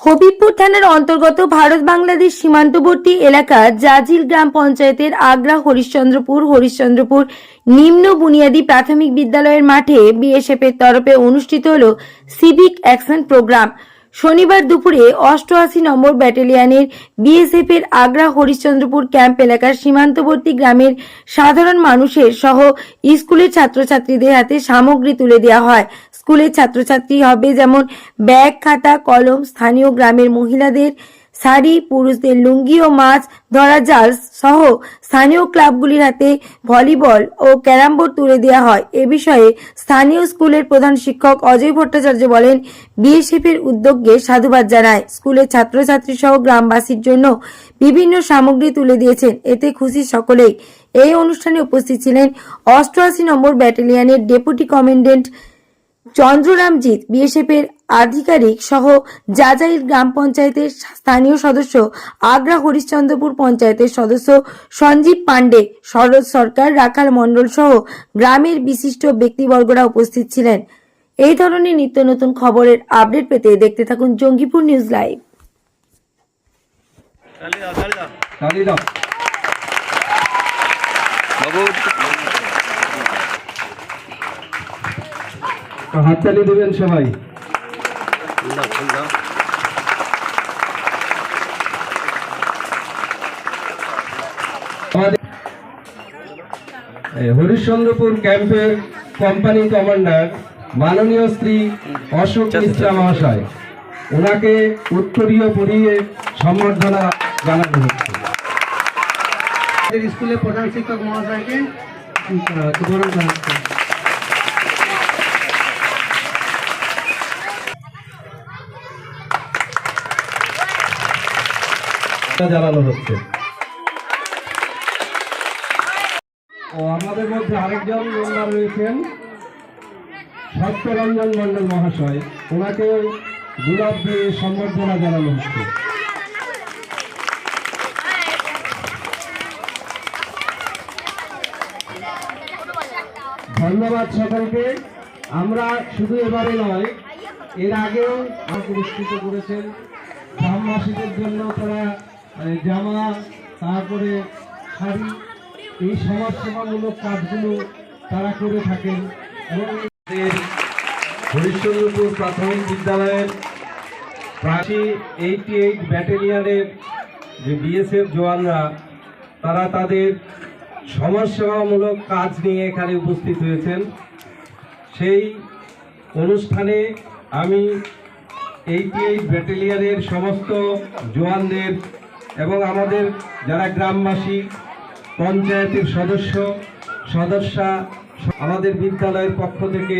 হবিবপুর থানার অন্তর্গত ভারত বাংলাদেশ সীমান্তবর্তী এলাকা জাজিল গ্রাম পঞ্চায়েতের আগ্রা হরিশ্চন্দ্রপুর হরিশ্চন্দ্রপুর নিম্ন বুনিয়াদী প্রাথমিক বিদ্যালয়ের মাঠে বিএসএফ এর তরফে অনুষ্ঠিত হল সিভিক অ্যাকশন প্রোগ্রাম শনিবার দুপুরে অষ্টআশি নম্বর ব্যাটালিয়নের বিএসএফ এর আগ্রা হরিশ্চন্দ্রপুর ক্যাম্প এলাকার সীমান্তবর্তী গ্রামের সাধারণ মানুষের সহ স্কুলের ছাত্রছাত্রীদের হাতে সামগ্রী তুলে দেওয়া হয়। স্কুলের ছাত্রছাত্রী হবে যেমন ব্যাগ, খাতা, কলম স্থানীয় গ্রামের মহিলাদের শাড়ি, পুরুষদের লুঙ্গি ও মাছ, ধরা জাল সহ স্থানীয় ক্লাবগুলির হাতে ভলিবল ও ক্যারাম বোর্ড তুলে দেওয়া হয়। এ বিষয়ে স্থানীয় স্কুলের প্রধান শিক্ষক অজয় ভট্টাচার্য বলেন বিএসএফ এর উদ্যোগকে সাধুবাদ জানায়। স্কুলের ছাত্রছাত্রী সহ গ্রামবাসীর জন্য বিভিন্ন সামগ্রী তুলে দিয়েছেন। এতে খুশি সকলেই। এই অনুষ্ঠানে উপস্থিত ছিলেন অষ্টআশি নম্বর ব্যাটালিয়নের ডেপুটি কমান্ডেন্ট চন্দ্ররামজিৎ। বিএসএফ এর আধিকারিক সহ জাজাইল গ্রাম পঞ্চায়েতের স্থানীয় সদস্য আগ্রা হরিশ্চন্দ্রপুর পঞ্চায়েতের সদস্য সঞ্জীব পাণ্ডে, শরৎ সরকার, রাখাল মণ্ডল সহ গ্রামের বিশিষ্ট ব্যক্তিবর্গরা উপস্থিত ছিলেন। এই ধরনের নিত্য নতুন খবরের আপডেট পেতে দেখতে থাকুন জঙ্গিপুর নিউজ লাইভ। হাত চালিয়ে দেবেন সবাই। আমাদের এই হরিশ্চন্দ্রপুর ক্যাম্পের কোম্পানি কমান্ডার মাননীয় শ্রী অশোক মিশ্রা মহাশয় ওনাকে উত্তরীয় পরিয়ে সম্বর্ধনা জানানো হচ্ছে। স্কুলের প্রধান শিক্ষক মহাশয়কে আহ, বরণ করা হচ্ছে জানানো হচ্ছে। ও, আমাদের মধ্যে আরেকজন মেম্বার রয়েছেন, সত্যরঞ্জন মন্ডল মহাশয়। ওনাকে গোলাপ দিয়ে সম্বর্ধনা জানানো হচ্ছে। ধন্যবাদ সকলকে। আমরা শুধু এবারে নয়, এর আগেও পুরস্কৃত করেছেন। গ্রামবাসীদের জন্য তারা জামা, তারপরে শাড়ি, এই সমাজসেবামূলক কাজগুলো তারা করে থাকেন। এবং হরিশ্চন্দ্রপুর প্রাথমিক বিদ্যালয়ের প্রাচী এইটি এইট ব্যাটালিয়নের যে বিএসএফ জওয়ানরা, তারা তাদের সমাজসেবামূলক কাজ নিয়ে এখানে উপস্থিত হয়েছেন। সেই অনুষ্ঠানে আমি এইটি এইট ব্যাটালিয়নের সমস্ত জওয়ানদের এবং আমাদের যারা গ্রামবাসী পঞ্চায়েতের সদস্য সদস্যা আমাদের বিদ্যালয়ের পক্ষ থেকে